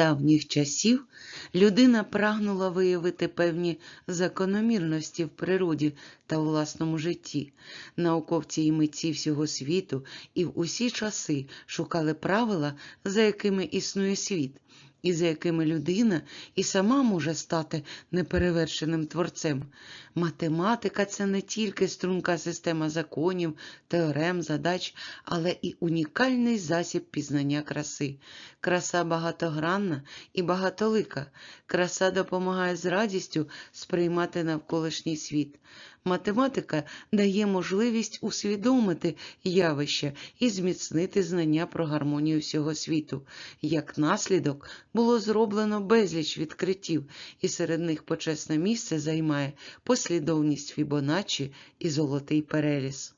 давніх часів людина прагнула виявити певні закономірності в природі та власному житті. Науковці і митці всього світу і в усі часи шукали правила, за якими існує світ, і за якими людина і сама може стати неперевершеним творцем. Математика це не тільки струнка система законів, теорем, задач, але і унікальний засіб пізнання краси. Краса багатогранна і багатолика. Краса допомагає з радістю сприймати навколишній світ. Математика дає можливість усвідомити явища і зміцнити знання про гармонію всього світу. Як наслідок було зроблено безліч відкриттів, і серед них почесне місце займає послідовність Фібоначчі і золотий переріз.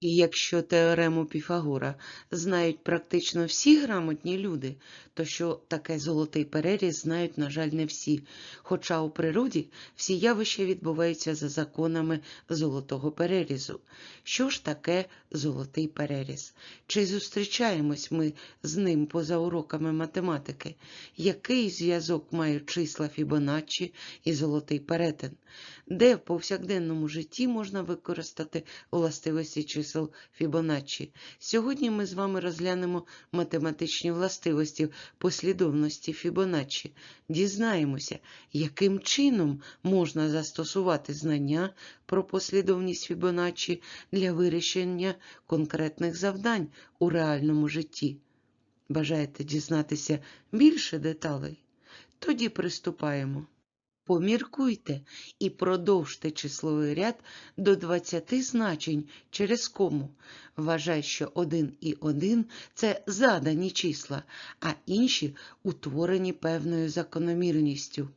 І якщо теорему Піфагора знають практично всі грамотні люди, то що таке золотий переріз знають, на жаль, не всі. Хоча у природі всі явища відбуваються за законами золотого перерізу. Що ж таке золотий переріз? Чи зустрічаємось ми з ним поза уроками математики? Який зв'язок мають числа Фібоначчі і золотий перетин? Де в повсякденному житті можна використати властивості чисел Фібоначчі? Сьогодні ми з вами розглянемо математичні властивості послідовності Фібоначчі. Дізнаємося, яким чином можна застосувати знання про послідовність Фібоначчі для вирішення конкретних завдань у реальному житті. Бажаєте дізнатися більше деталей? Тоді приступаємо. Поміркуйте і продовжте числовий ряд до 20 значень через кому. Вважай, що 1 і 1 – це задані числа, а інші утворені певною закономірністю.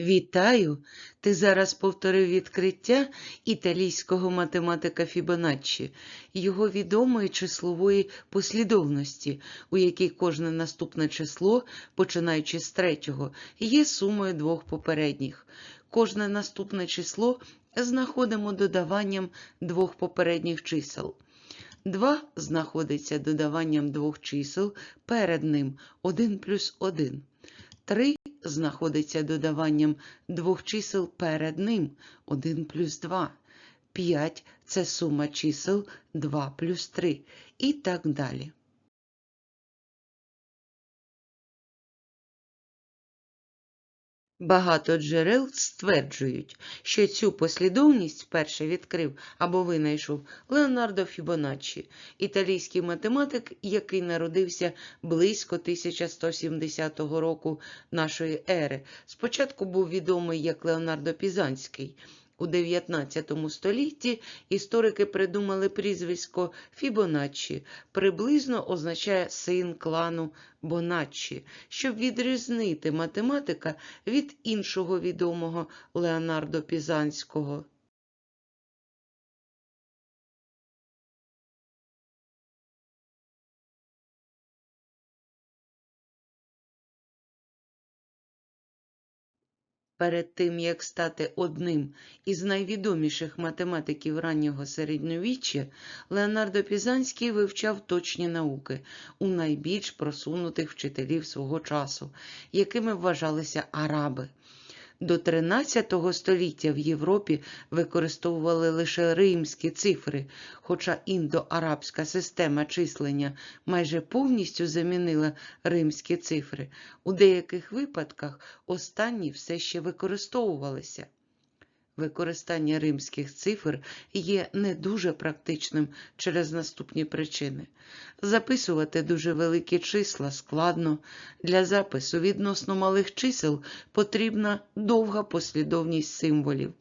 Вітаю! Ти зараз повторив відкриття італійського математика Фібоначчі, його відомої числової послідовності, у якій кожне наступне число, починаючи з третього, є сумою двох попередніх. Кожне наступне число знаходимо додаванням двох попередніх чисел. 2 знаходиться додаванням двох чисел перед ним 1 плюс 1. 3 знаходиться додаванням двох чисел перед ним 1 плюс 2. 5 – це сума чисел 2 плюс 3 і так далі. Багато джерел стверджують, що цю послідовність вперше відкрив або винайшов Леонардо Фібоначчі, італійський математик, який народився близько 1170 року нашої ери. Спочатку був відомий як Леонардо Пізанський. У 19 столітті історики придумали прізвисько Фібоначчі, приблизно означає син клану Боначчі, щоб відрізнити математика від іншого відомого Леонардо Пізанського. Перед тим, як стати одним із найвідоміших математиків раннього середньовіччя, Леонардо Пізанський вивчав точні науки у найбільш просунутих вчителів свого часу, якими вважалися араби. До 13 століття в Європі використовували лише римські цифри, хоча індоарабська система числення майже повністю замінила римські цифри. У деяких випадках останні все ще використовувалися. Використання римських цифр є не дуже практичним через наступні причини. Записувати дуже великі числа складно. Для запису відносно малих чисел потрібна довга послідовність символів.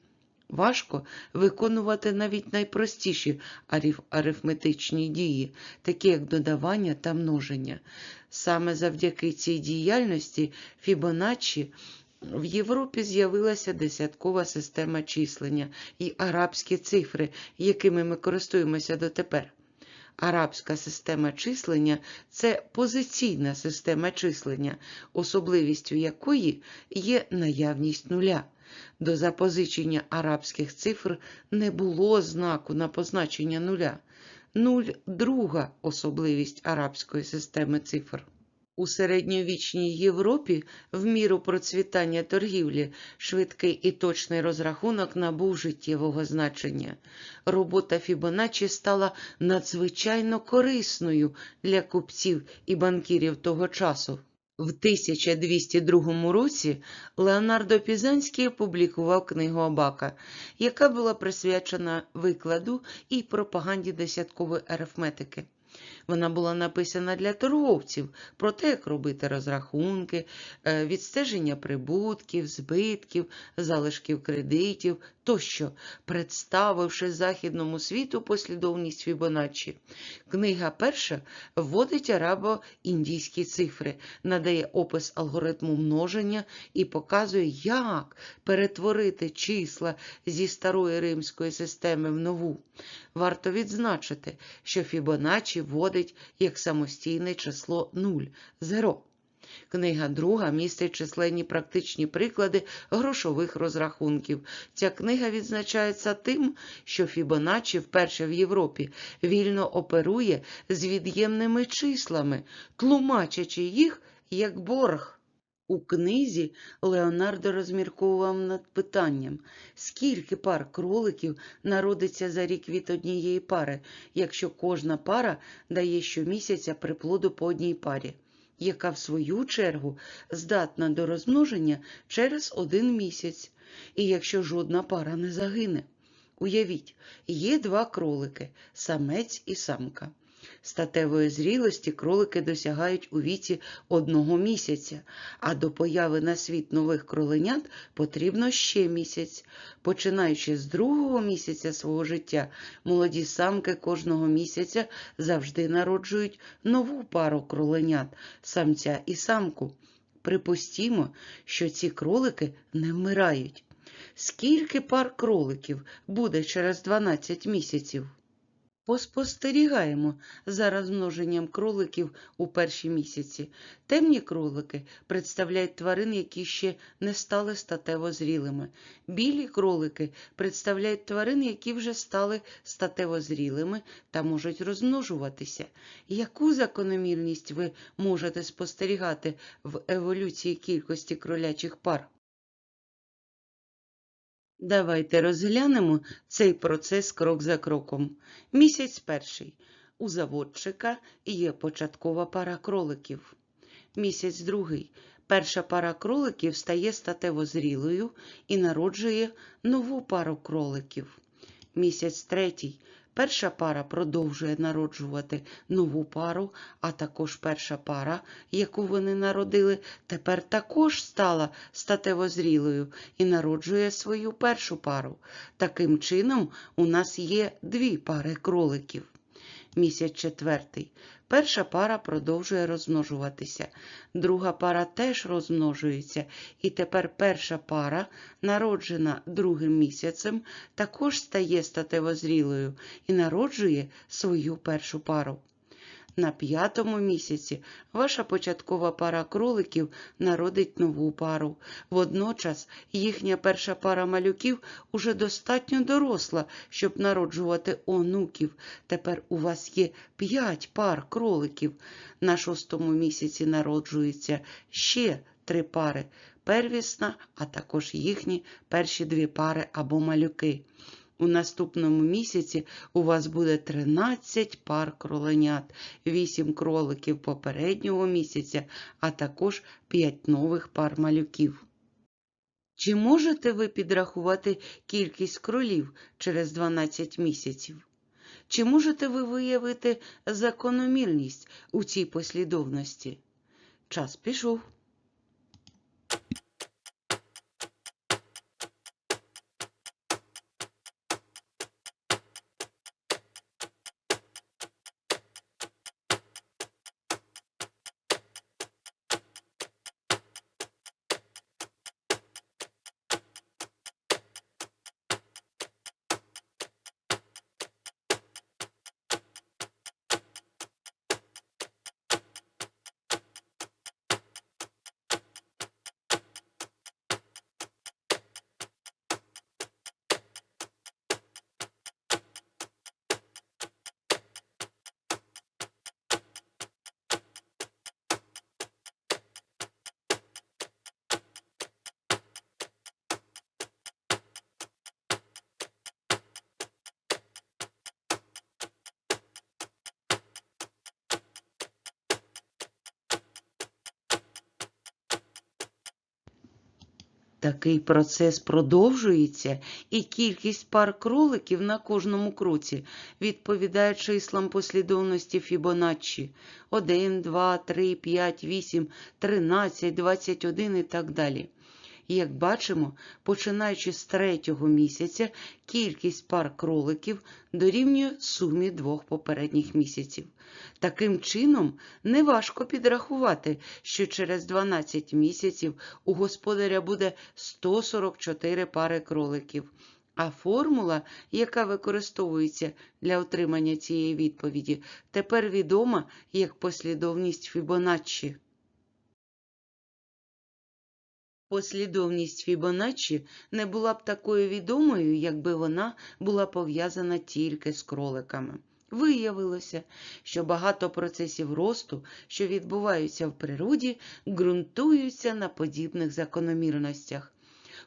Важко виконувати навіть найпростіші ариф- арифметичні дії, такі як додавання та множення. Саме завдяки цій діяльності Фібоначчі в Європі з'явилася десяткова система числення і арабські цифри, якими ми користуємося дотепер. Арабська система числення це позиційна система числення, особливістю якої є наявність нуля. До запозичення арабських цифр не було знаку на позначення нуля. Нуль друга особливість арабської системи цифр. У середньовічній Європі в міру процвітання торгівлі швидкий і точний розрахунок набув життєвого значення. Робота Фібоначчі стала надзвичайно корисною для купців і банкірів того часу. В 1202 році Леонардо Пізанський опублікував книгу Абака, яка була присвячена викладу і пропаганді десяткової арифметики. Вона була написана для торговців про те, як робити розрахунки, е, відстеження прибутків, збитків, залишків кредитів тощо, представивши західному світу послідовність Фібоначчі. Книга перша вводить арабо-індійські цифри, надає опис алгоритму множення і показує, як перетворити числа зі старої римської системи в нову. Варто відзначити, що Фібоначчі вводить як самостійне число 0 – 0. Книга друга містить численні практичні приклади грошових розрахунків. Ця книга відзначається тим, що Фібоначчі вперше в Європі вільно оперує з від'ємними числами, тлумачачи їх як борг. У книзі Леонардо розмірковував над питанням, скільки пар кроликів народиться за рік від однієї пари, якщо кожна пара дає щомісяця приплоду по одній парі, яка в свою чергу здатна до розмноження через один місяць, і якщо жодна пара не загине. Уявіть, є два кролики самець і самка. Статевої зрілості кролики досягають у віці одного місяця, а до появи на світ нових кроленят потрібно ще місяць. Починаючи з другого місяця свого життя, молоді самки кожного місяця завжди народжують нову пару кроленят самця і самку. Припустімо, що ці кролики не вмирають. Скільки пар кроликів буде через 12 місяців? Поспостерігаємо за розмноженням кроликів у перші місяці. Темні кролики представляють тварин, які ще не стали статево зрілими. Білі кролики представляють тварин, які вже стали статево зрілими та можуть розмножуватися. Яку закономірність ви можете спостерігати в еволюції кількості кролячих пар? Давайте розглянемо цей процес крок за кроком. Місяць перший. У заводчика є початкова пара кроликів. Місяць другий. Перша пара кроликів стає статево зрілою і народжує нову пару кроликів. Місяць третій. Перша пара продовжує народжувати нову пару, а також перша пара, яку вони народили, тепер також стала статево зрілою і народжує свою першу пару. Таким чином, у нас є дві пари кроликів. Місяць четвертий. Перша пара продовжує розмножуватися, друга пара теж розмножується, і тепер перша пара, народжена другим місяцем, також стає статевозрілою і народжує свою першу пару. На п'ятому місяці ваша початкова пара кроликів народить нову пару. Водночас їхня перша пара малюків уже достатньо доросла, щоб народжувати онуків. Тепер у вас є п'ять пар кроликів. На шостому місяці народжується ще три пари. первісна, а також їхні перші дві пари або малюки. У наступному місяці у вас буде 13 пар кроленят, 8 кроликів попереднього місяця, а також 5 нових пар малюків. Чи можете ви підрахувати кількість кролів через 12 місяців? Чи можете ви виявити закономірність у цій послідовності? Час пішов. Такий процес продовжується, і кількість пар кроликів на кожному кроці відповідає числам послідовності Фібоначчі 1, 2, 3, 5, 8, 13, 21 і так далі. Як бачимо, починаючи з третього місяця, кількість пар кроликів дорівнює сумі двох попередніх місяців. Таким чином, неважко підрахувати, що через 12 місяців у господаря буде 144 пари кроликів. А формула, яка використовується для отримання цієї відповіді, тепер відома як послідовність Фібоначчі. Послідовність Фібоначчі не була б такою відомою, якби вона була пов'язана тільки з кроликами. Виявилося, що багато процесів росту, що відбуваються в природі, ґрунтуються на подібних закономірностях.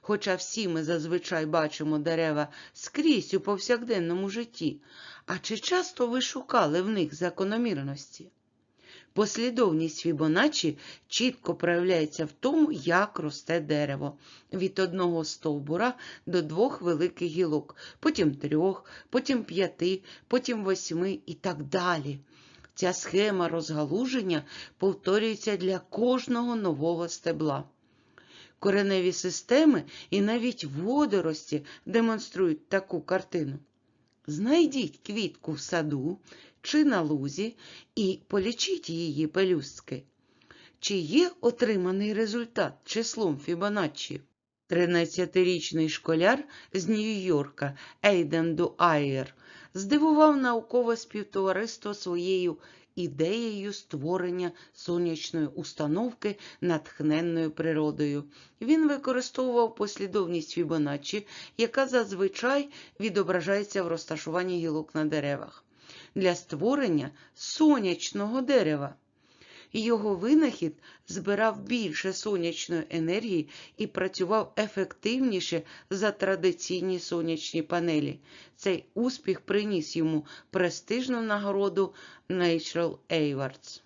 Хоча всі ми зазвичай бачимо дерева скрізь у повсякденному житті, а чи часто ви шукали в них закономірності? Послідовність Фібоначчі чітко проявляється в тому, як росте дерево від одного стовбура до двох великих гілок, потім трьох, потім п'яти, потім восьми і так далі. Ця схема розгалуження повторюється для кожного нового стебла. Кореневі системи і навіть водорості демонструють таку картину. Знайдіть квітку в саду чи на лузі і полічіть її пелюстки. Чи є отриманий результат числом Фібоначчі? 13-річний школяр з Нью-Йорка Ейден Дуайер здивував наукове співтовариство своєю ідеєю створення сонячної установки натхненною природою. Він використовував послідовність Фібоначчі, яка зазвичай відображається в розташуванні гілок на деревах, для створення сонячного дерева. Його винахід збирав більше сонячної енергії і працював ефективніше за традиційні сонячні панелі. Цей успіх приніс йому престижну нагороду Natural Awards.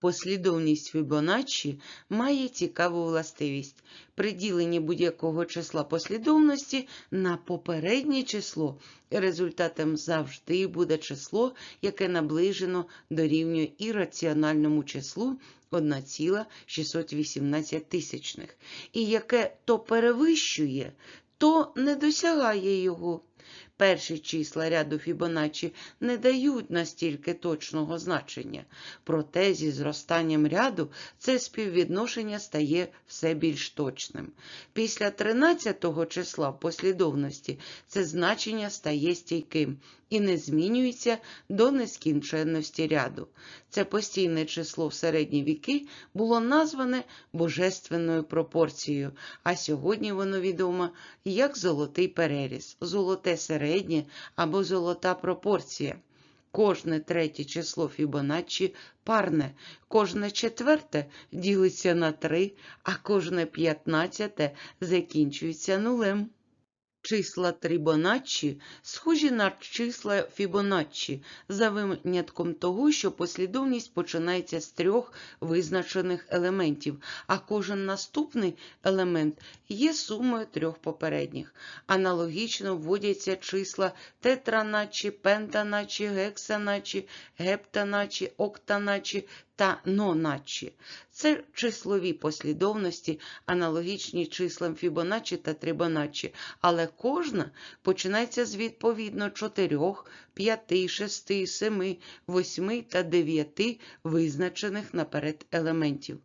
Послідовність Фібоначчі має цікаву властивість. При діленні будь-якого числа послідовності на попереднє число результатом завжди буде число, яке наближено дорівнює ірраціональному числу 1,618 тисячних, і яке то перевищує, то не досягає його. Перші числа ряду Фібоначчі не дають настільки точного значення, проте зі зростанням ряду це співвідношення стає все більш точним. Після 13-го числа послідовності це значення стає стійким і не змінюється до нескінченності ряду. Це постійне число в середні віки було назване божественною пропорцією, а сьогодні воно відомо як золотий переріз, золоте середнє або золота пропорція. Кожне третє число Фібоначчі парне, кожне четверте ділиться на три, а кожне п'ятнадцяте закінчується нулем. Числа Трибоначчі схожі на числа Фібоначчі, за винятком того, що послідовність починається з трьох визначених елементів, а кожен наступний елемент є сумою трьох попередніх. Аналогічно вводяться числа тетраначчі, пентаначчі, гексаначчі, гептаначчі, октаначчі та ноначчі. Це числові послідовності, аналогічні числам Фібоначчі та Трибоначчі, але кожна починається з відповідно 4, 5, 6, 7, 8 та 9 визначених наперед елементів.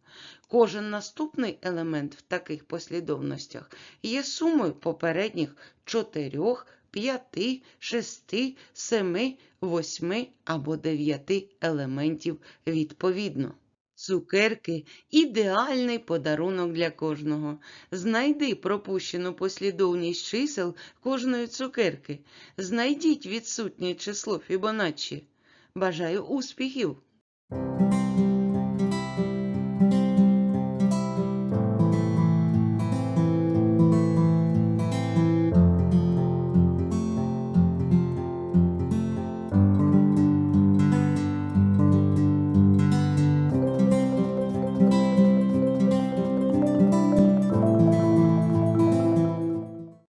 Кожен наступний елемент в таких послідовностях є сумою попередніх 4, 5, 6, 7, 8 або 9 елементів відповідно. Цукерки ідеальний подарунок для кожного. Знайди пропущену послідовність чисел кожної цукерки. Знайдіть відсутнє число Фібоначчі. Бажаю успіхів!